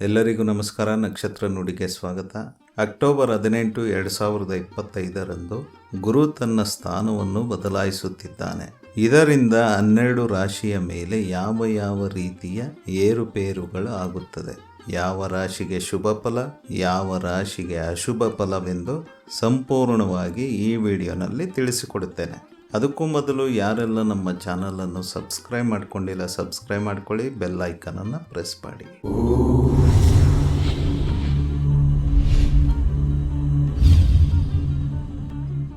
ಎಲ್ಲರಿಗೂ ನಮಸ್ಕಾರ. ನಕ್ಷತ್ರ ನುಡಿಗೆ ಸ್ವಾಗತ. ಅಕ್ಟೋಬರ್ ಹದಿನೆಂಟು, ಎರಡು ಸಾವಿರದ ಇಪ್ಪತ್ತೈದರಂದು ಗುರು ತನ್ನ ಸ್ಥಾನವನ್ನು ಬದಲಾಯಿಸುತ್ತಿದ್ದಾನೆ. ಇದರಿಂದ ಹನ್ನೆರಡು ರಾಶಿಯ ಮೇಲೆ ಯಾವ ಯಾವ ರೀತಿಯ ಏರುಪೇರುಗಳು ಆಗುತ್ತದೆ? ಯಾವ ರಾಶಿಗೆ ಶುಭ ಫಲ, ಯಾವ ರಾಶಿಗೆ ಅಶುಭ ಫಲವೆಂದು ಸಂಪೂರ್ಣವಾಗಿ ಈ ವಿಡಿಯೋನಲ್ಲಿ ತಿಳಿಸಿಕೊಡುತ್ತೇನೆ. ಅದಕ್ಕೂ ಮೊದಲು ಯಾರೆಲ್ಲ ನಮ್ಮ ಚಾನಲನ್ನು ಸಬ್ಸ್ಕ್ರೈಬ್ ಮಾಡ್ಕೊಂಡಿಲ್ಲ, ಸಬ್ಸ್ಕ್ರೈಬ್ ಮಾಡ್ಕೊಳ್ಳಿ, ಬೆಲ್ ಪ್ರೆಸ್ ಮಾಡಿ.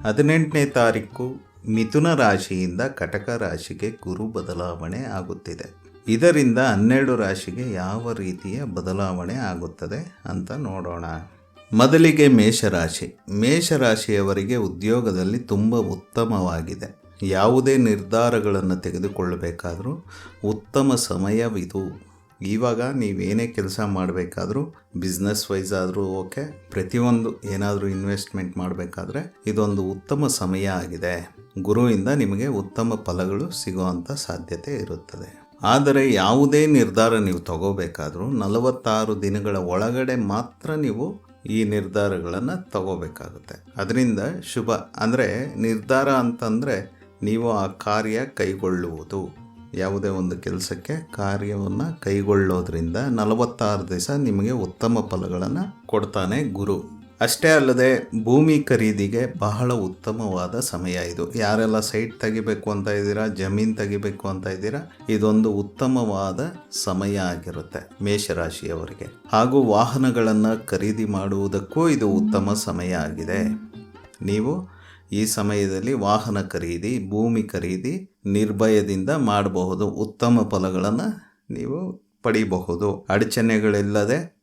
ಹದಿನೆಂಟನೇ ತಾರೀಕು ಮಿಥುನ ರಾಶಿಯಿಂದ ಕಟಕ ರಾಶಿಗೆ ಗುರು ಬದಲಾವಣೆ ಆಗುತ್ತಿದೆ. ಇದರಿಂದ ಹನ್ನೆರಡು ರಾಶಿಗೆ ಯಾವ ರೀತಿಯ ಬದಲಾವಣೆ ಆಗುತ್ತದೆ ಅಂತ ನೋಡೋಣ. ಮೊದಲಿಗೆ ಮೇಷರಾಶಿ. ಮೇಷರಾಶಿಯವರಿಗೆ ಉದ್ಯೋಗದಲ್ಲಿ ತುಂಬ ಉತ್ತಮವಾಗಿದೆ. ಯಾವುದೇ ನಿರ್ಧಾರಗಳನ್ನು ತೆಗೆದುಕೊಳ್ಳಬೇಕಾದರೂ ಉತ್ತಮ ಸಮಯವಿದು. ಇವಾಗ ನೀವೇನೇ ಕೆಲಸ ಮಾಡಬೇಕಾದ್ರೂ ಬಿಸ್ನೆಸ್ ವೈಸ್ ಆದರೂ ಓಕೆ, ಪ್ರತಿಯೊಂದು ಏನಾದರೂ ಇನ್ವೆಸ್ಟ್ಮೆಂಟ್ ಮಾಡಬೇಕಾದ್ರೆ ಇದೊಂದು ಉತ್ತಮ ಸಮಯ ಆಗಿದೆ. ಗುರುವಿಂದ ನಿಮಗೆ ಉತ್ತಮ ಫಲಗಳು ಸಿಗುವಂಥ ಸಾಧ್ಯತೆ ಇರುತ್ತದೆ. ಆದರೆ ಯಾವುದೇ ನಿರ್ಧಾರ ನೀವು ತಗೋಬೇಕಾದರೂ, ನಲವತ್ತಾರು ದಿನಗಳ ಒಳಗಡೆ ಮಾತ್ರ ನೀವು ಈ ನಿರ್ಧಾರಗಳನ್ನು ತಗೋಬೇಕಾಗುತ್ತೆ. ಅದರಿಂದ ಶುಭ. ಅಂದರೆ ನಿರ್ಧಾರ ಅಂತಂದರೆ, ನೀವು ಆ ಕಾರ್ಯ ಕೈಗೊಳ್ಳುವುದು. ಯಾವುದೇ ಒಂದು ಕೆಲಸಕ್ಕೆ ಕಾರ್ಯವನ್ನು ಕೈಗೊಳ್ಳೋದ್ರಿಂದ ನಲವತ್ತಾರು ದಿವಸ ನಿಮಗೆ ಉತ್ತಮ ಫಲಗಳನ್ನು ಕೊಡ್ತಾನೆ ಗುರು. ಅಷ್ಟೇ ಅಲ್ಲದೆ ಭೂಮಿ ಖರೀದಿಗೆ ಬಹಳ ಉತ್ತಮವಾದ ಸಮಯ ಇದು. ಯಾರೆಲ್ಲ ಸೈಟ್ ತೆಗಿಬೇಕು ಅಂತ ಇದ್ದೀರಾ, ಜಮೀನು ತೆಗಿಬೇಕು ಅಂತ ಇದ್ದೀರಾ, ಇದೊಂದು ಉತ್ತಮವಾದ ಸಮಯ ಆಗಿರುತ್ತೆ ಮೇಷರಾಶಿಯವರಿಗೆ. ಹಾಗೂ ವಾಹನಗಳನ್ನು ಖರೀದಿ ಮಾಡುವುದಕ್ಕೂ ಇದು ಉತ್ತಮ ಸಮಯ ಆಗಿದೆ. ನೀವು ಈ ಸಮಯದಲ್ಲಿ ವಾಹನ ಖರೀದಿ, ಭೂಮಿ ಖರೀದಿ ನಿರ್ಭಯದಿಂದ ಮಾಡಬಹುದು. ಉತ್ತಮ ಫಲಗಳನ್ನು ನೀವು ಪಡಿಬಹುದು. ಅಡಚಣೆಗಳಿಲ್ಲದೆ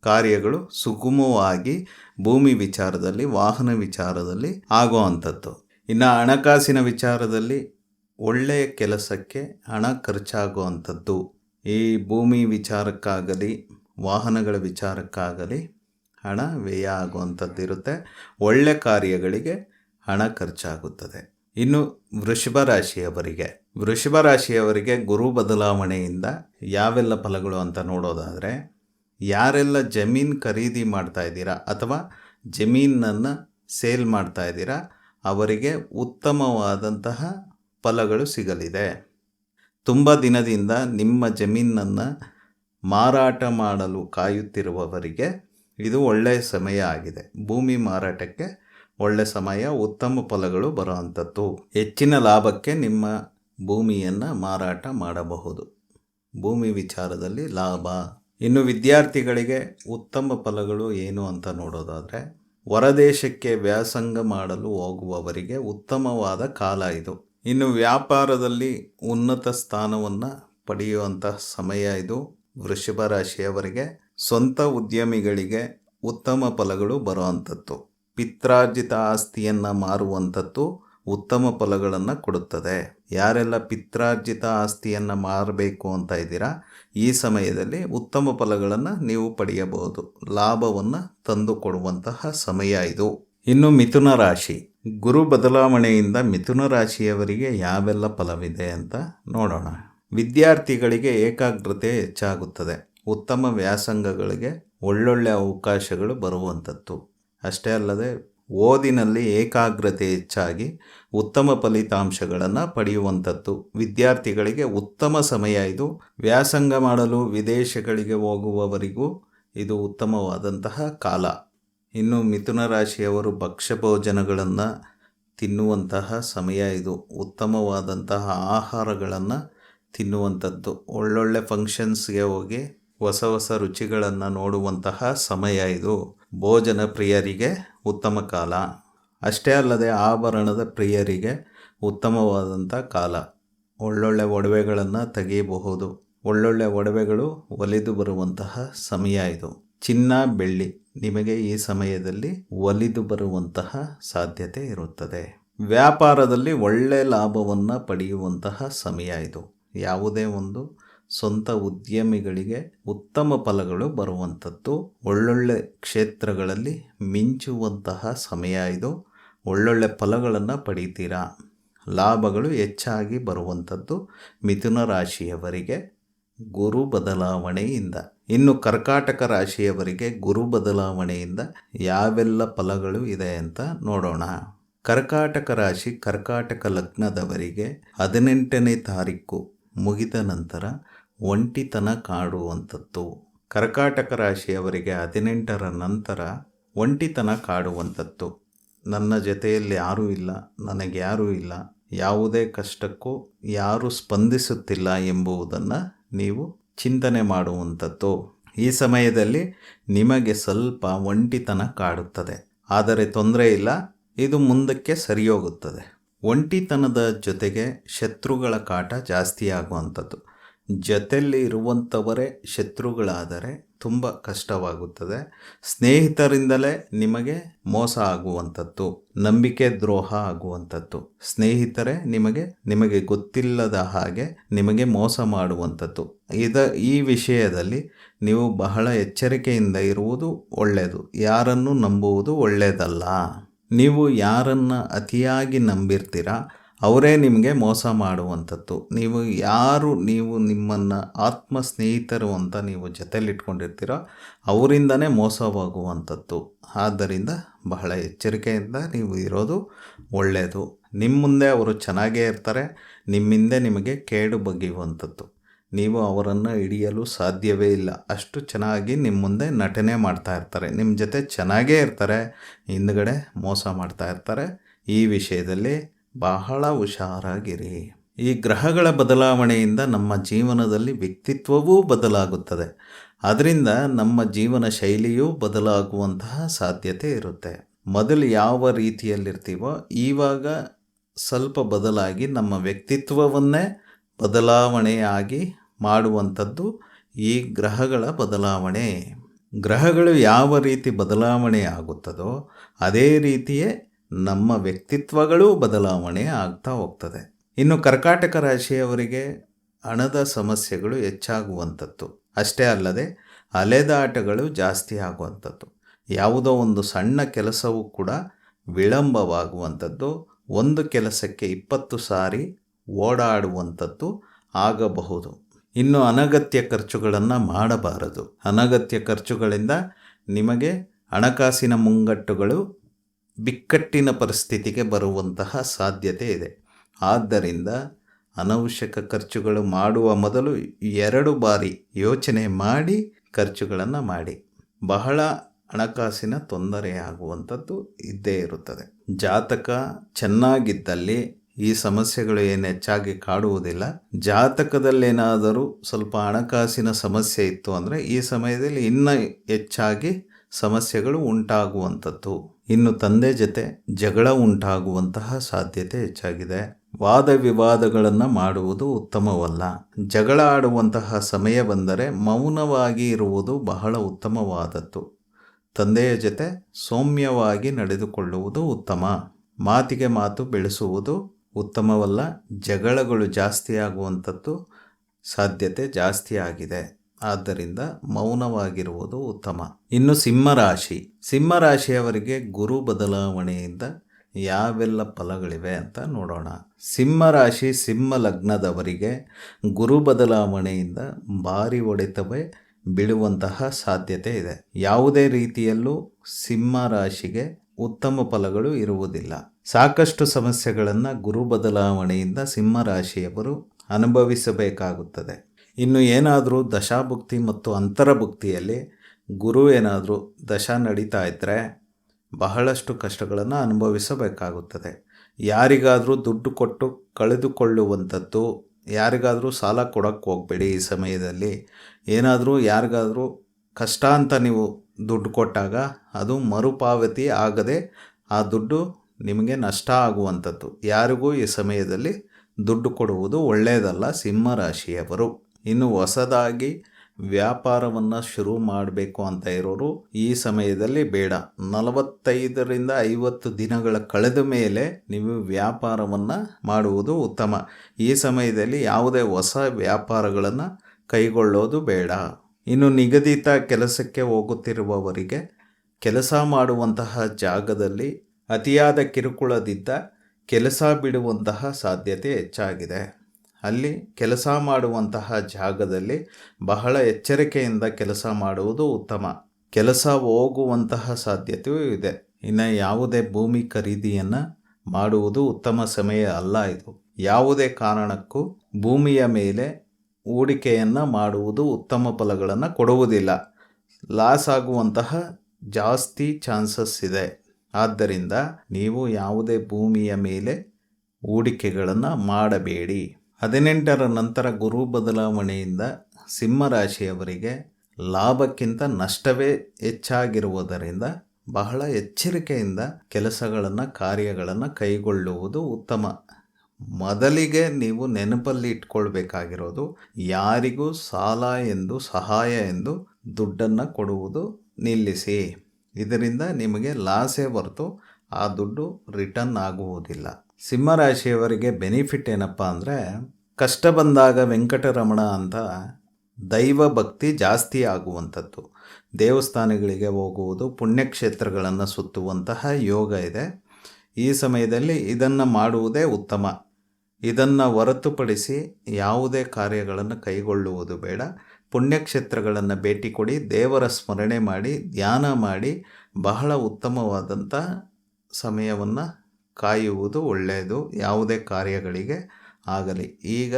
ಕಾರ್ಯಗಳು ಸುಗಮವಾಗಿ ಭೂಮಿ ವಿಚಾರದಲ್ಲಿ, ವಾಹನ ವಿಚಾರದಲ್ಲಿ ಆಗುವಂಥದ್ದು ಇನ್ನು ಹಣಕಾಸಿನ ವಿಚಾರದಲ್ಲಿ ಒಳ್ಳೆಯ ಕೆಲಸಕ್ಕೆ ಹಣ ಖರ್ಚಾಗುವಂಥದ್ದು ಈ ಭೂಮಿ ವಿಚಾರಕ್ಕಾಗಲಿ, ವಾಹನಗಳ ವಿಚಾರಕ್ಕಾಗಲಿ ಹಣ ವ್ಯಯ ಆಗುವಂಥದ್ದು ಇರುತ್ತೆ ಒಳ್ಳೆ ಕಾರ್ಯಗಳಿಗೆ ಹಣ ಖರ್ಚಾಗುತ್ತದೆ. ಇನ್ನು ವೃಷಭ ರಾಶಿಯವರಿಗೆ ವೃಷಭ ರಾಶಿಯವರಿಗೆ ಗುರು ಬದಲಾವಣೆಯಿಂದ ಯಾವೆಲ್ಲ ಫಲಗಳು ಅಂತ ನೋಡೋದಾದರೆ, ಯಾರೆಲ್ಲ ಜಮೀನು ಖರೀದಿ ಮಾಡ್ತಾ ಇದ್ದೀರಾ ಅಥವಾ ಜಮೀನನ್ನು ಸೇಲ್ ಮಾಡ್ತಾ ಇದ್ದೀರಾ, ಅವರಿಗೆ ಉತ್ತಮವಾದಂತಹ ಫಲಗಳು ಸಿಗಲಿದೆ. ತುಂಬ ದಿನದಿಂದ ನಿಮ್ಮ ಜಮೀನನ್ನು ಮಾರಾಟ ಮಾಡಲು ಕಾಯುತ್ತಿರುವವರಿಗೆ ಇದು ಒಳ್ಳೆಯ ಸಮಯ ಆಗಿದೆ. ಭೂಮಿ ಮಾರಾಟಕ್ಕೆ ಒಳ್ಳೆ ಸಮಯ, ಉತ್ತಮ ಫಲಗಳು ಬರುವಂಥದ್ದು. ಹೆಚ್ಚಿನ ಲಾಭಕ್ಕೆ ನಿಮ್ಮ ಭೂಮಿಯನ್ನು ಮಾರಾಟ ಮಾಡಬಹುದು. ಭೂಮಿ ವಿಚಾರದಲ್ಲಿ ಲಾಭ. ಇನ್ನು ವಿದ್ಯಾರ್ಥಿಗಳಿಗೆ ಉತ್ತಮ ಫಲಗಳು ಏನು ಅಂತ ನೋಡೋದಾದರೆ, ಹೊರದೇಶಕ್ಕೆ ವ್ಯಾಸಂಗ ಮಾಡಲು ಹೋಗುವವರಿಗೆ ಉತ್ತಮವಾದ ಕಾಲ ಇದು. ಇನ್ನು ವ್ಯಾಪಾರದಲ್ಲಿ ಉನ್ನತ ಸ್ಥಾನವನ್ನು ಪಡೆಯುವಂತಹ ಸಮಯ ಇದು. ವೃಷಭ ರಾಶಿಯವರಿಗೆ ಸ್ವಂತ ಉದ್ಯಮಿಗಳಿಗೆ ಉತ್ತಮ ಫಲಗಳು ಬರುವಂಥದ್ದು. ಪಿತ್ರಾರ್ಜಿತ ಆಸ್ತಿಯನ್ನು ಮಾರುವಂಥದ್ದು ಉತ್ತಮ ಫಲಗಳನ್ನು ಕೊಡುತ್ತದೆ. ಯಾರೆಲ್ಲ ಪಿತ್ರಾರ್ಜಿತ ಆಸ್ತಿಯನ್ನು ಮಾರಬೇಕು ಅಂತ ಇದ್ದೀರಾ, ಈ ಸಮಯದಲ್ಲಿ ಉತ್ತಮ ಫಲಗಳನ್ನು ನೀವು ಪಡೆಯಬಹುದು. ಲಾಭವನ್ನು ತಂದು ಕೊಡುವಂತಹ ಸಮಯ ಇದು. ಇನ್ನು ಮಿಥುನ ರಾಶಿ. ಗುರು ಬದಲಾವಣೆಯಿಂದ ಮಿಥುನ ರಾಶಿಯವರಿಗೆ ಯಾವೆಲ್ಲ ಫಲವಿದೆ ಅಂತ ನೋಡೋಣ. ವಿದ್ಯಾರ್ಥಿಗಳಿಗೆ ಏಕಾಗ್ರತೆ ಹೆಚ್ಚಾಗುತ್ತದೆ. ಉತ್ತಮ ವ್ಯಾಸಂಗಗಳಿಗೆ ಒಳ್ಳೊಳ್ಳೆ ಅವಕಾಶಗಳು ಬರುವಂಥದ್ದು. ಅಷ್ಟೇ ಅಲ್ಲದೆ ಓದಿನಲ್ಲಿ ಏಕಾಗ್ರತೆ ಹೆಚ್ಚಾಗಿ ಉತ್ತಮ ಫಲಿತಾಂಶಗಳನ್ನು ಪಡೆಯುವಂಥದ್ದು. ವಿದ್ಯಾರ್ಥಿಗಳಿಗೆ ಉತ್ತಮ ಸಮಯ ಇದು. ವ್ಯಾಸಂಗ ಮಾಡಲು ವಿದೇಶಗಳಿಗೆ ಹೋಗುವವರಿಗೂ ಇದು ಉತ್ತಮವಾದಂತಹ ಕಾಲ. ಇನ್ನು ಮಿಥುನ ರಾಶಿಯವರು ಭಕ್ಷ್ಯ ಭೋಜನಗಳನ್ನು ತಿನ್ನುವಂತಹ ಸಮಯ ಇದು. ಉತ್ತಮವಾದಂತಹ ಆಹಾರಗಳನ್ನು ತಿನ್ನುವಂಥದ್ದು. ಒಳ್ಳೊಳ್ಳೆ ಫಂಕ್ಷನ್ಸ್ಗೆ ಹೋಗಿ ಹೊಸ ಹೊಸ ರುಚಿಗಳನ್ನು ನೋಡುವಂತಹ ಸಮಯ ಇದು. ಭೋಜನ ಪ್ರಿಯರಿಗೆ ಉತ್ತಮ ಕಾಲ. ಅಷ್ಟೇ ಅಲ್ಲದೆ ಆಭರಣದ ಪ್ರಿಯರಿಗೆ ಉತ್ತಮವಾದಂಥ ಕಾಲ. ಒಳ್ಳೊಳ್ಳೆ ಒಡವೆಗಳನ್ನು ತೆಗೆಯಬಹುದು. ಒಳ್ಳೊಳ್ಳೆ ಒಡವೆಗಳು ಒಲಿದು ಬರುವಂತಹ ಸಮಯ ಇದು. ಚಿನ್ನ, ಬೆಳ್ಳಿ ನಿಮಗೆ ಈ ಸಮಯದಲ್ಲಿ ಒಲಿದು ಬರುವಂತಹ ಸಾಧ್ಯತೆ ಇರುತ್ತದೆ. ವ್ಯಾಪಾರದಲ್ಲಿ ಒಳ್ಳೆ ಲಾಭವನ್ನು ಪಡೆಯುವಂತಹ ಸಮಯ ಇದು. ಯಾವುದೇ ಒಂದು ಸ್ವಂತ ಉದ್ಯಮಿಗಳಿಗೆ ಉತ್ತಮ ಫಲಗಳು ಬರುವಂಥದ್ದು. ಒಳ್ಳೊಳ್ಳೆ ಕ್ಷೇತ್ರಗಳಲ್ಲಿ ಮಿಂಚುವಂತಹ ಸಮಯ ಇದು. ಒಳ್ಳೊಳ್ಳೆ ಫಲಗಳನ್ನು ಪಡೀತೀರಾ? ಲಾಭಗಳು ಹೆಚ್ಚಾಗಿ ಬರುವಂಥದ್ದು ಮಿಥುನ ರಾಶಿಯವರಿಗೆ ಗುರು ಬದಲಾವಣೆಯಿಂದ. ಇನ್ನು ಕರ್ಕಾಟಕ ರಾಶಿಯವರಿಗೆ ಗುರು ಬದಲಾವಣೆಯಿಂದ ಯಾವೆಲ್ಲ ಫಲಗಳು ಇದೆ ಅಂತ ನೋಡೋಣ. ಕರ್ಕಾಟಕ ರಾಶಿ ಕರ್ಕಾಟಕ ಲಗ್ನದವರಿಗೆ ಹದಿನೆಂಟನೇ ತಾರೀಕು ಮುಗಿದ ನಂತರ ಒಂಟಿತನ ಕಾಡುವಂಥದ್ದು. ಕರ್ಕಾಟಕ ರಾಶಿಯವರಿಗೆ ಹದಿನೆಂಟರ ನಂತರ ಒಂಟಿತನ ಕಾಡುವಂಥದ್ದು. ನನ್ನ ಜೊತೆಯಲ್ಲಿ ಯಾರೂ ಇಲ್ಲ, ನನಗೆ ಯಾರೂ ಇಲ್ಲ, ಯಾವುದೇ ಕಷ್ಟಕ್ಕೂ ಯಾರೂ ಸ್ಪಂದಿಸುತ್ತಿಲ್ಲ ಎಂಬುದನ್ನು ನೀವು ಚಿಂತನೆ ಮಾಡುವಂಥದ್ದು. ಈ ಸಮಯದಲ್ಲಿ ನಿಮಗೆ ಸ್ವಲ್ಪ ಒಂಟಿತನ ಕಾಡುತ್ತದೆ. ಆದರೆ ತೊಂದರೆ ಇಲ್ಲ, ಇದು ಮುಂದಕ್ಕೆ ಸರಿಯೋಗುತ್ತದೆ. ಒಂಟಿತನದ ಜೊತೆಗೆ ಶತ್ರುಗಳ ಕಾಟ ಜಾಸ್ತಿ ಆಗುವಂಥದ್ದು ಜೊತೆಯಲ್ಲಿ ಇರುವಂಥವರೇ ಶತ್ರುಗಳಾದರೆ ತುಂಬ ಕಷ್ಟವಾಗುತ್ತದೆ. ಸ್ನೇಹಿತರಿಂದಲೇ ನಿಮಗೆ ಮೋಸ ಆಗುವಂಥದ್ದು, ನಂಬಿಕೆ ದ್ರೋಹ ಆಗುವಂಥದ್ದು. ಸ್ನೇಹಿತರೇ ನಿಮಗೆ ನಿಮಗೆ ಗೊತ್ತಿಲ್ಲದ ಹಾಗೆ ನಿಮಗೆ ಮೋಸ ಮಾಡುವಂಥದ್ದು. ಇದ, ಈ ವಿಷಯದಲ್ಲಿ ನೀವು ಬಹಳ ಎಚ್ಚರಿಕೆಯಿಂದ ಇರುವುದು ಒಳ್ಳೆಯದು, ಯಾರನ್ನು ನಂಬುವುದು ಒಳ್ಳೆಯದಲ್ಲ. ನೀವು ಯಾರನ್ನು ಅತಿಯಾಗಿ ನಂಬಿರ್ತೀರ ಅವರೇ ನಿಮಗೆ ಮೋಸ ಮಾಡುವಂಥದ್ದು. ನೀವು ಯಾರು, ನೀವು ನಿಮ್ಮನ್ನು ಆತ್ಮ ಸ್ನೇಹಿತರು ಅಂತ ನೀವು ಜೊತೆಯಲ್ಲಿಟ್ಕೊಂಡಿರ್ತೀರೋ ಅವರಿಂದನೇ ಮೋಸವಾಗುವಂಥದ್ದು. ಆದ್ದರಿಂದ ಬಹಳ ಎಚ್ಚರಿಕೆಯಿಂದ ನೀವು ಇರೋದು ಒಳ್ಳೆಯದು ನಿಮ್ಮ ಮುಂದೆ ಅವರು ಚೆನ್ನಾಗೇ ಇರ್ತಾರೆ, ನಿಮ್ಮಿಂದೆ ನಿಮಗೆ ಕೇಡು ಬಗೆಯುವಂಥದ್ದು. ನೀವು ಅವರನ್ನು ಹಿಡಿಯಲು ಸಾಧ್ಯವೇ ಇಲ್ಲ. ಅಷ್ಟು ಚೆನ್ನಾಗಿ ನಿಮ್ಮ ಮುಂದೆ ನಟನೆ ಮಾಡ್ತಾ ಇರ್ತಾರೆ. ನಿಮ್ಮ ಜೊತೆ ಚೆನ್ನಾಗೇ ಇರ್ತಾರೆ, ಹಿಂದುಗಡೆ ಮೋಸ ಮಾಡ್ತಾ ಇರ್ತಾರೆ. ಈ ವಿಷಯದಲ್ಲಿ ಬಹಳ ಹುಷಾರಾಗಿರಿ. ಈ ಗ್ರಹಗಳ ಬದಲಾವಣೆಯಿಂದ ನಮ್ಮ ಜೀವನದಲ್ಲಿ ವ್ಯಕ್ತಿತ್ವವೂ ಬದಲಾಗುತ್ತದೆ. ಅದರಿಂದ ನಮ್ಮ ಜೀವನ ಶೈಲಿಯೂ ಬದಲಾಗುವಂತಹ ಸಾಧ್ಯತೆ ಇರುತ್ತೆ. ಮೊದಲು ಯಾವ ರೀತಿಯಲ್ಲಿರ್ತೀವೋ ಈವಾಗ ಸ್ವಲ್ಪ ಬದಲಾಗಿ ನಮ್ಮ ವ್ಯಕ್ತಿತ್ವವನ್ನೇ ಬದಲಾವಣೆಯಾಗಿ ಮಾಡುವಂಥದ್ದು ಈ ಗ್ರಹಗಳ ಬದಲಾವಣೆ. ಗ್ರಹಗಳು ಯಾವ ರೀತಿ ಬದಲಾವಣೆ ಆಗುತ್ತದೋ ಅದೇ ರೀತಿಯೇ ನಮ್ಮ ವ್ಯಕ್ತಿತ್ವಗಳೂ ಬದಲಾವಣೆ ಆಗ್ತಾ ಹೋಗ್ತದೆ. ಇನ್ನು ಕರ್ಕಾಟಕ ರಾಶಿಯವರಿಗೆ ಹಣದ ಸಮಸ್ಯೆಗಳು ಹೆಚ್ಚಾಗುವಂಥದ್ದು. ಅಷ್ಟೇ ಅಲ್ಲದೆ ಅಲೆದಾಟಗಳು ಜಾಸ್ತಿ ಆಗುವಂಥದ್ದು. ಯಾವುದೋ ಒಂದು ಸಣ್ಣ ಕೆಲಸವೂ ಕೂಡ ವಿಳಂಬವಾಗುವಂಥದ್ದು. ಒಂದು ಕೆಲಸಕ್ಕೆ ಇಪ್ಪತ್ತು ಸಾರಿ ಓಡಾಡುವಂಥದ್ದು ಆಗಬಹುದು. ಇನ್ನು ಅನಗತ್ಯ ಖರ್ಚುಗಳನ್ನು ಮಾಡಬಾರದು. ಅನಗತ್ಯ ಖರ್ಚುಗಳಿಂದ ನಿಮಗೆ ಹಣಕಾಸಿನ ಮುಂಗಟ್ಟುಗಳು ಬಿಕ್ಕಟ್ಟಿನ ಪರಿಸ್ಥಿತಿಗೆ ಬರುವಂತಹ ಸಾಧ್ಯತೆ ಇದೆ. ಆದ್ದರಿಂದ ಅನವಶ್ಯಕ ಖರ್ಚುಗಳು ಮಾಡುವ ಮೊದಲು ಎರಡು ಬಾರಿ ಯೋಚನೆ ಮಾಡಿ ಖರ್ಚುಗಳನ್ನು ಮಾಡಿ. ಬಹಳ ಹಣಕಾಸಿನ ತೊಂದರೆಯಾಗುವಂಥದ್ದು ಇದ್ದೇ ಇರುತ್ತದೆ. ಜಾತಕ ಚೆನ್ನಾಗಿದ್ದಲ್ಲಿ ಈ ಸಮಸ್ಯೆಗಳು ಏನು ಹೆಚ್ಚಾಗಿ ಕಾಡುವುದಿಲ್ಲ. ಜಾತಕದಲ್ಲೇನಾದರೂ ಸ್ವಲ್ಪ ಹಣಕಾಸಿನ ಸಮಸ್ಯೆ ಇತ್ತು ಅಂದರೆ ಈ ಸಮಯದಲ್ಲಿ ಇನ್ನೂ ಹೆಚ್ಚಾಗಿ ಸಮಸ್ಯೆಗಳು ಉಂಟಾಗುವಂಥದ್ದು. ಇನ್ನು ತಂದೆ ಜೊತೆ ಜಗಳ ಉಂಟಾಗುವಂತಹ ಸಾಧ್ಯತೆ ಹೆಚ್ಚಾಗಿದೆ. ವಾದ ವಿವಾದಗಳನ್ನು ಮಾಡುವುದು ಉತ್ತಮವಲ್ಲ. ಜಗಳ ಆಡುವಂತಹ ಸಮಯ ಬಂದರೆ ಮೌನವಾಗಿ ಇರುವುದು ಬಹಳ ಉತ್ತಮವಾದದ್ದು. ತಂದೆಯ ಜೊತೆ ಸೌಮ್ಯವಾಗಿ ನಡೆದುಕೊಳ್ಳುವುದು ಉತ್ತಮ. ಮಾತಿಗೆ ಮಾತು ಬೆಳೆಸುವುದು ಉತ್ತಮವಲ್ಲ. ಜಗಳಗಳು ಜಾಸ್ತಿ ಆಗುವಂಥದ್ದು ಸಾಧ್ಯತೆ ಜಾಸ್ತಿ ಆಗಿದೆ. ಆದ್ದರಿಂದ ಮೌನವಾಗಿರುವುದು ಉತ್ತಮ. ಇನ್ನು ಸಿಂಹರಾಶಿ. ಸಿಂಹರಾಶಿಯವರಿಗೆ ಗುರು ಬದಲಾವಣೆಯಿಂದ ಯಾವೆಲ್ಲ ಫಲಗಳಿವೆ ಅಂತ ನೋಡೋಣ. ಸಿಂಹರಾಶಿ ಸಿಂಹ ಲಗ್ನದವರಿಗೆ ಗುರು ಬದಲಾವಣೆಯಿಂದ ಭಾರಿ ಒಡೆತವೇ ಬೀಳುವಂತಹ ಸಾಧ್ಯತೆ ಇದೆ. ಯಾವುದೇ ರೀತಿಯಲ್ಲೂ ಸಿಂಹ ರಾಶಿಗೆ ಉತ್ತಮ ಫಲಗಳು ಇರುವುದಿಲ್ಲ. ಸಾಕಷ್ಟು ಸಮಸ್ಯೆಗಳನ್ನು ಗುರು ಬದಲಾವಣೆಯಿಂದ ಸಿಂಹರಾಶಿಯವರು ಅನುಭವಿಸಬೇಕಾಗುತ್ತದೆ. ಇನ್ನು ಏನಾದರೂ ದಶಾಭುಕ್ತಿ ಮತ್ತು ಅಂತರಭುಕ್ತಿಯಲ್ಲಿ ಗುರು ಏನಾದರೂ ದಶ ನಡೀತಾ ಇದ್ದರೆ ಬಹಳಷ್ಟು ಕಷ್ಟಗಳನ್ನು ಅನುಭವಿಸಬೇಕಾಗುತ್ತದೆ. ಯಾರಿಗಾದರೂ ದುಡ್ಡು ಕೊಟ್ಟು ಕಳೆದುಕೊಳ್ಳುವಂಥದ್ದು, ಯಾರಿಗಾದರೂ ಸಾಲ ಕೊಡೋಕ್ಕೆ ಹೋಗಬೇಡಿ ಈ ಸಮಯದಲ್ಲಿ. ಏನಾದರೂ ಯಾರಿಗಾದರೂ ಕಷ್ಟ ಅಂತ ನೀವು ದುಡ್ಡು ಕೊಟ್ಟಾಗ ಅದು ಮರುಪಾವತಿ ಆಗದೆ ಆ ದುಡ್ಡು ನಿಮಗೆ ನಷ್ಟ ಆಗುವಂಥದ್ದು. ಯಾರಿಗೂ ಈ ಸಮಯದಲ್ಲಿ ದುಡ್ಡು ಕೊಡುವುದು ಒಳ್ಳೆಯದಲ್ಲ ಸಿಂಹ ರಾಶಿಯವರು ಇನ್ನು ಹೊಸದಾಗಿ ವ್ಯಾಪಾರವನ್ನು ಶುರು ಮಾಡಬೇಕು ಅಂತ ಇರೋರು ಈ ಸಮಯದಲ್ಲಿ ಬೇಡ. ನಲವತ್ತೈದರಿಂದ ಐವತ್ತು ದಿನಗಳ ಕಳೆದ ಮೇಲೆ ನೀವು ವ್ಯಾಪಾರವನ್ನು ಮಾಡುವುದು ಉತ್ತಮ. ಈ ಸಮಯದಲ್ಲಿ ಯಾವುದೇ ಹೊಸ ವ್ಯಾಪಾರಗಳನ್ನು ಕೈಗೊಳ್ಳೋದು ಬೇಡ. ಇನ್ನು ನಿಗದಿತ ಕೆಲಸಕ್ಕೆ ಹೋಗುತ್ತಿರುವವರಿಗೆ ಕೆಲಸ ಮಾಡುವಂತಹ ಜಾಗದಲ್ಲಿ ಅತಿಯಾದ ಕಿರುಕುಳದಿದ್ದ ಕೆಲಸ ಬಿಡುವಂತಹ ಸಾಧ್ಯತೆ ಹೆಚ್ಚಾಗಿದೆ. ಅಲ್ಲಿ ಕೆಲಸ ಮಾಡುವಂತಹ ಜಾಗದಲ್ಲಿ ಬಹಳ ಎಚ್ಚರಿಕೆಯಿಂದ ಕೆಲಸ ಮಾಡುವುದು ಉತ್ತಮ. ಕೆಲಸ ಹೋಗುವಂತಹ ಸಾಧ್ಯತೆಯೂ ಇದೆ. ಇನ್ನು ಯಾವುದೇ ಭೂಮಿ ಖರೀದಿಯನ್ನು ಮಾಡುವುದು ಉತ್ತಮ ಸಮಯ ಅಲ್ಲ ಇದು. ಯಾವುದೇ ಕಾರಣಕ್ಕೂ ಭೂಮಿಯ ಮೇಲೆ ಹೂಡಿಕೆಯನ್ನು ಮಾಡುವುದು ಉತ್ತಮ ಫಲಗಳನ್ನು ಕೊಡುವುದಿಲ್ಲ. ಲಾಸ್ ಆಗುವಂತಹ ಜಾಸ್ತಿ ಚಾನ್ಸಸ್ ಇದೆ. ಆದ್ದರಿಂದ ನೀವು ಯಾವುದೇ ಭೂಮಿಯ ಮೇಲೆ ಹೂಡಿಕೆಗಳನ್ನು ಮಾಡಬೇಡಿ. ಹದಿನೆಂಟರ ನಂತರ ಗುರು ಬದಲಾವಣೆಯಿಂದ ಸಿಂಹರಾಶಿಯವರಿಗೆ ಲಾಭಕ್ಕಿಂತ ನಷ್ಟವೇ ಹೆಚ್ಚಾಗಿರುವುದರಿಂದ ಬಹಳ ಎಚ್ಚರಿಕೆಯಿಂದ ಕೆಲಸಗಳನ್ನು, ಕಾರ್ಯಗಳನ್ನು ಕೈಗೊಳ್ಳುವುದು ಉತ್ತಮ. ಮೊದಲಿಗೆ ನೀವು ನೆನಪಲ್ಲಿ ಇಟ್ಕೊಳ್ಬೇಕಾಗಿರೋದು ಯಾರಿಗೂ ಸಾಲ ಎಂದು, ಸಹಾಯ ಎಂದು ದುಡ್ಡನ್ನು ಕೊಡುವುದು ನಿಲ್ಲಿಸಿ. ಇದರಿಂದ ನಿಮಗೆ ಲಾಸೇ ಹೊರತು ಆ ದುಡ್ಡು ರಿಟರ್ನ್ ಆಗುವುದಿಲ್ಲ. ಸಿಂಹರಾಶಿಯವರಿಗೆ ಬೆನಿಫಿಟ್ ಏನಪ್ಪ ಅಂದರೆ ಕಷ್ಟ ಬಂದಾಗ ವೆಂಕಟರಮಣ ಅಂತ ದೈವ ಭಕ್ತಿ ಜಾಸ್ತಿ ಆಗುವಂಥದ್ದು. ದೇವಸ್ಥಾನಗಳಿಗೆ ಹೋಗುವುದು, ಪುಣ್ಯಕ್ಷೇತ್ರಗಳನ್ನು ಸುತ್ತುವಂತಹ ಯೋಗ ಇದೆ. ಈ ಸಮಯದಲ್ಲಿ ಇದನ್ನು ಮಾಡುವುದೇ ಉತ್ತಮ. ಇದನ್ನು ಹೊರತುಪಡಿಸಿ ಯಾವುದೇ ಕಾರ್ಯಗಳನ್ನು ಕೈಗೊಳ್ಳುವುದು ಬೇಡ. ಪುಣ್ಯಕ್ಷೇತ್ರಗಳನ್ನು ಭೇಟಿ ಕೊಡಿ, ದೇವರ ಸ್ಮರಣೆ ಮಾಡಿ, ಧ್ಯಾನ ಮಾಡಿ, ಬಹಳ ಉತ್ತಮವಾದಂಥ ಸಮಯವನ್ನು ಕಾಯುವುದು ಒಳ್ಳೆಯದು, ಯಾವುದೇ ಕಾರ್ಯಗಳಿಗೆ ಆಗಲಿ. ಈಗ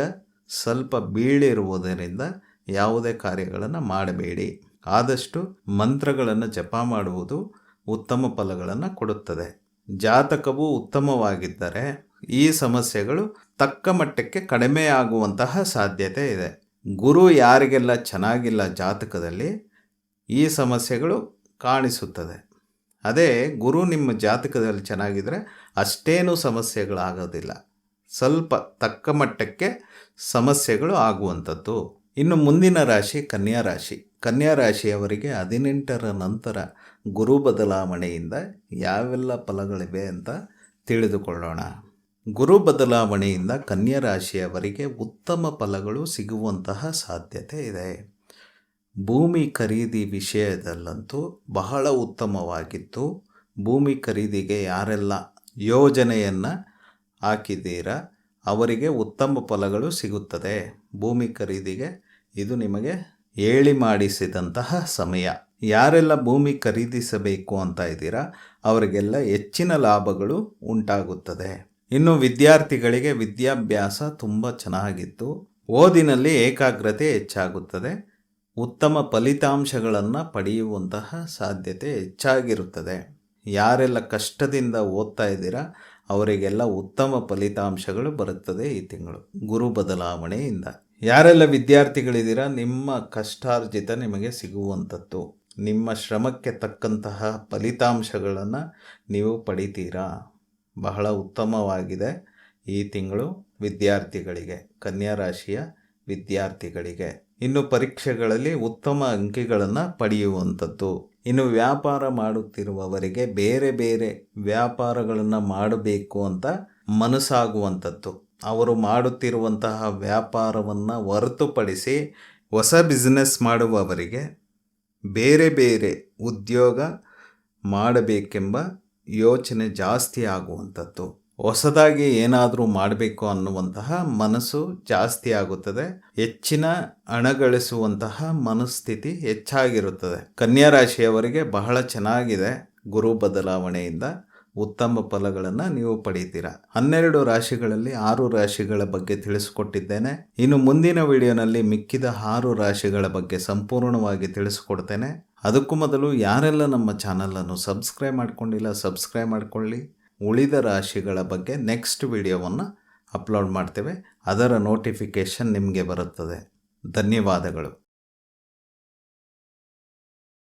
ಸ್ವಲ್ಪ ಬೀಳಿರುವುದರಿಂದ ಯಾವುದೇ ಕಾರ್ಯಗಳನ್ನು ಮಾಡಬೇಡಿ. ಆದಷ್ಟು ಮಂತ್ರಗಳನ್ನು ಜಪ ಮಾಡುವುದು ಉತ್ತಮ ಫಲಗಳನ್ನು ಕೊಡುತ್ತದೆ. ಜಾತಕವು ಉತ್ತಮವಾಗಿದ್ದರೆ ಈ ಸಮಸ್ಯೆಗಳು ತಕ್ಕ ಮಟ್ಟಕ್ಕೆ ಕಡಿಮೆ ಆಗುವಂತಹ ಸಾಧ್ಯತೆ ಇದೆ. ಗುರು ಯಾರಿಗೆಲ್ಲ ಚೆನ್ನಾಗಿಲ್ಲ ಜಾತಕದಲ್ಲಿ ಈ ಸಮಸ್ಯೆಗಳು ಕಾಣಿಸುತ್ತದೆ. ಅದೇ ಗುರು ನಿಮ್ಮ ಜಾತಕದಲ್ಲಿ ಚೆನ್ನಾಗಿದ್ದರೆ ಅಷ್ಟೇನೂ ಸಮಸ್ಯೆಗಳಾಗೋದಿಲ್ಲ. ಸ್ವಲ್ಪ ತಕ್ಕ ಮಟ್ಟಕ್ಕೆ ಸಮಸ್ಯೆಗಳು ಆಗುವಂಥದ್ದು. ಇನ್ನು ಮುಂದಿನ ರಾಶಿ ಕನ್ಯಾ ರಾಶಿ. ಕನ್ಯಾ ರಾಶಿಯವರಿಗೆ ಹದಿನೆಂಟರ ನಂತರ ಗುರು ಬದಲಾವಣೆಯಿಂದ ಯಾವೆಲ್ಲ ಫಲಗಳಿವೆ ಅಂತ ತಿಳಿದುಕೊಳ್ಳೋಣ. ಗುರು ಬದಲಾವಣೆಯಿಂದ ಕನ್ಯಾ ರಾಶಿಯವರಿಗೆ ಉತ್ತಮ ಫಲಗಳು ಸಿಗುವಂತಹ ಸಾಧ್ಯತೆ ಇದೆ. ಭೂಮಿ ಖರೀದಿ ವಿಷಯದಲ್ಲಂತೂ ಬಹಳ ಉತ್ತಮವಾಗಿತ್ತು. ಭೂಮಿ ಖರೀದಿಗೆ ಯಾರೆಲ್ಲ ಯೋಜನೆಯನ್ನು ಹಾಕಿದ್ದೀರಾ, ಅವರಿಗೆ ಉತ್ತಮ ಫಲಗಳು ಸಿಗುತ್ತದೆ. ಭೂಮಿ ಖರೀದಿಗೆ ಇದು ನಿಮಗೆ ಹೇಳಿ ಮಾಡಿಸಿದಂತಹ ಸಮಯ. ಯಾರೆಲ್ಲ ಭೂಮಿ ಖರೀದಿಸಬೇಕು ಅಂತ ಇದ್ದೀರಾ, ಅವರಿಗೆಲ್ಲ ಹೆಚ್ಚಿನ ಲಾಭಗಳು ಉಂಟಾಗುತ್ತದೆ. ಇನ್ನು ವಿದ್ಯಾರ್ಥಿಗಳಿಗೆ ವಿದ್ಯಾಭ್ಯಾಸ ತುಂಬ ಚೆನ್ನಾಗಿತ್ತು. ಓದಿನಲ್ಲಿ ಏಕಾಗ್ರತೆ ಹೆಚ್ಚಾಗುತ್ತದೆ. ಉತ್ತಮ ಫಲಿತಾಂಶಗಳನ್ನು ಪಡೆಯುವಂತಹ ಸಾಧ್ಯತೆ ಹೆಚ್ಚಾಗಿರುತ್ತದೆ. ಯಾರೆಲ್ಲ ಕಷ್ಟದಿಂದ ಓದ್ತಾ ಇದ್ದೀರಾ, ಅವರಿಗೆಲ್ಲ ಉತ್ತಮ ಫಲಿತಾಂಶಗಳು ಬರುತ್ತದೆ ಈ ತಿಂಗಳು. ಗುರು ಬದಲಾವಣೆಯಿಂದ. ಯಾರೆಲ್ಲ ವಿದ್ಯಾರ್ಥಿಗಳಿದ್ದೀರಾ, ನಿಮ್ಮ ಕಷ್ಟಾರ್ಜಿತ ನಿಮಗೆ ಸಿಗುವಂಥದ್ದು. ನಿಮ್ಮ ಶ್ರಮಕ್ಕೆ ತಕ್ಕಂತಹ ಫಲಿತಾಂಶಗಳನ್ನು ನೀವು ಪಡಿತೀರಾ. ಬಹಳ ಉತ್ತಮವಾಗಿದೆ ಈ ತಿಂಗಳು ವಿದ್ಯಾರ್ಥಿಗಳಿಗೆ, ಕನ್ಯಾ ರಾಶಿಯ ವಿದ್ಯಾರ್ಥಿಗಳಿಗೆ. ಇನ್ನು ಪರೀಕ್ಷೆಗಳಲ್ಲಿ ಉತ್ತಮ ಅಂಕಿಗಳನ್ನು ಪಡೆಯುವಂಥದ್ದು. ಇನ್ನು ವ್ಯಾಪಾರ ಮಾಡುತ್ತಿರುವವರಿಗೆ ಬೇರೆ ಬೇರೆ ವ್ಯಾಪಾರಗಳನ್ನು ಮಾಡಬೇಕು ಅಂತ ಮನಸ್ಸಾಗುವಂಥದ್ದು. ಅವರು ಮಾಡುತ್ತಿರುವಂತಹ ವ್ಯಾಪಾರವನ್ನು ಹೊರತುಪಡಿಸಿ ಹೊಸ ಬಿಸ್ನೆಸ್ ಮಾಡುವವರಿಗೆ ಬೇರೆ ಬೇರೆ ಉದ್ಯೋಗ ಮಾಡಬೇಕೆಂಬ ಯೋಚನೆ ಜಾಸ್ತಿ ಆಗುವಂಥದ್ದು. ಹೊಸದಾಗಿ ಏನಾದರೂ ಮಾಡಬೇಕು ಅನ್ನುವಂತಹ ಮನಸ್ಸು ಜಾಸ್ತಿ ಆಗುತ್ತದೆ. ಹೆಚ್ಚಿನ ಹಣ ಗಳಿಸುವಂತಹ ಮನಸ್ಥಿತಿ ಹೆಚ್ಚಾಗಿರುತ್ತದೆ. ಕನ್ಯಾ ರಾಶಿಯವರಿಗೆ ಬಹಳ ಚೆನ್ನಾಗಿದೆ ಗುರು ಬದಲಾವಣೆಯಿಂದ ಉತ್ತಮ ಫಲಗಳನ್ನು ನೀವು ಪಡೀತೀರಾ. ಹನ್ನೆರಡು ರಾಶಿಗಳಲ್ಲಿ ಆರು ರಾಶಿಗಳ ಬಗ್ಗೆ ತಿಳಿಸಿಕೊಟ್ಟಿದ್ದೇನೆ. ಇನ್ನು ಮುಂದಿನ ವಿಡಿಯೋನಲ್ಲಿ ಮಿಕ್ಕಿದ ಆರು ರಾಶಿಗಳ ಬಗ್ಗೆ ಸಂಪೂರ್ಣವಾಗಿ ತಿಳಿಸಿಕೊಡ್ತೇನೆ. ಅದಕ್ಕೂ ಮೊದಲು ಯಾರೆಲ್ಲ ನಮ್ಮ ಚಾನಲನ್ನು ಸಬ್ಸ್ಕ್ರೈಬ್ ಮಾಡ್ಕೊಂಡಿಲ್ಲ ಸಬ್ಸ್ಕ್ರೈಬ್ ಮಾಡ್ಕೊಳ್ಳಿ. ಉಳಿದ ರಾಶಿಗಳ ಬಗ್ಗೆ ನೆಕ್ಸ್ಟ್ ವಿಡಿಯೋವನ್ನು ಅಪ್ಲೋಡ್ ಮಾಡ್ತೇವೆ. ಅದರ ನೋಟಿಫಿಕೇಷನ್ ನಿಮಗೆ ಬರುತ್ತದೆ. ಧನ್ಯವಾದಗಳು.